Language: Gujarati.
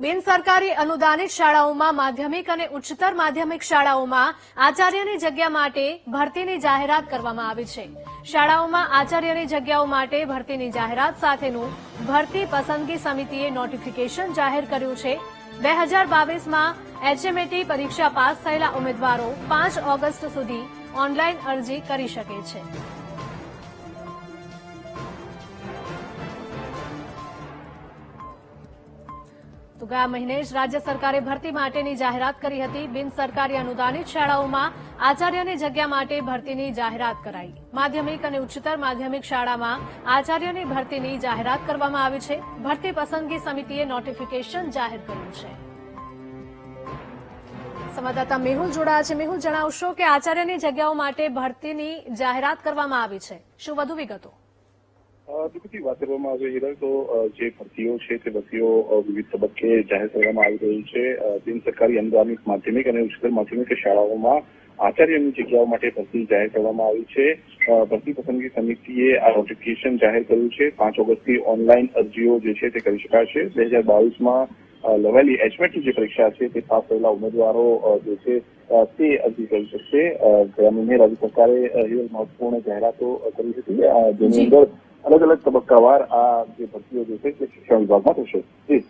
બિન સરકારી અનુદાનિત શાળાઓમાં માધ્યમિક અને ઉચ્ચતર માધ્યમિક શાળાઓમાં આચાર્યની જગ્યા માટે ભરતીની જાહેરાત કરવામાં આવી છે. શાળાઓમાં આચાર્યની જગ્યાઓ માટે ભરતીની જાહેરાત સાથેનું ભરતી પસંદગી સમિતિએ નોટિફિકેશન જાહેર કર્યું છે. બે હજાર બાવીસમાં એચએમએટી પરીક્ષા પાસ થયેલા ઉમેદવારો પાંચ ઓગસ્ટ સુધી ઓનલાઈન અરજી કરી શકે છે. તો ગયા મહિને જ રાજ્ય સરકારે ભરતી માટેની જાહેરાત કરી હતી. બિન સરકારી અનુદાનિત શાળાઓમાં આચાર્યની જગ્યા માટે ભરતીની જાહેરાત કરાઈ. માધ્યમિક અને ઉચ્ચતર માધ્યમિક શાળામાં આચાર્યની ભરતીની જાહેરાત કરવામાં આવી છે. ભરતી પસંદગી સમિતિએ નોટિફિકેશન જાહેર કર્યું છે. સંવાદદાતા મેહુલ જોડાયા છે. મેહુલ, જણાવશો કે આચાર્યની જગ્યાઓ માટે ભરતીની જાહેરાત કરવામાં આવી છે. શું વધુ વિગતો? દીકરી વાત કરવામાં આવે હિરલ તો જે ભરતીઓ છે તે ભરતીઓ વિવિધ તબક્કે જાહેર કરવામાં આવી રહી છે. બિન સરકારી અનુદાનિત માધ્યમિક અને ઉચ્ચતર માધ્યમિક શાળાઓમાં આચાર્યની જગ્યાઓ માટે ભરતી જાહેર કરવામાં આવી છે. ભરતી પસંદગી સમિતિએ આ નોટિફિકેશન જાહેર કર્યું છે. પાંચ ઓગસ્ટથી ઓનલાઈન અરજીઓ જે છે તે કરી શકાશે. બે હજાર બાવીસમાં લવાયેલી એચમેટની જે પરીક્ષા છે તે પાસ થયેલા ઉમેદવારો જે છે તે અરજી કરી શકશે. ગયા મહિને રાજ્ય સરકારે મહત્વપૂર્ણ જાહેરાતો કરી હતી. જેની અંદર અલગ અલગ તબક્કાવાર આ જે ભરતીઓ જે છે તે શિક્ષણ વિભાગમાં થશે. જી.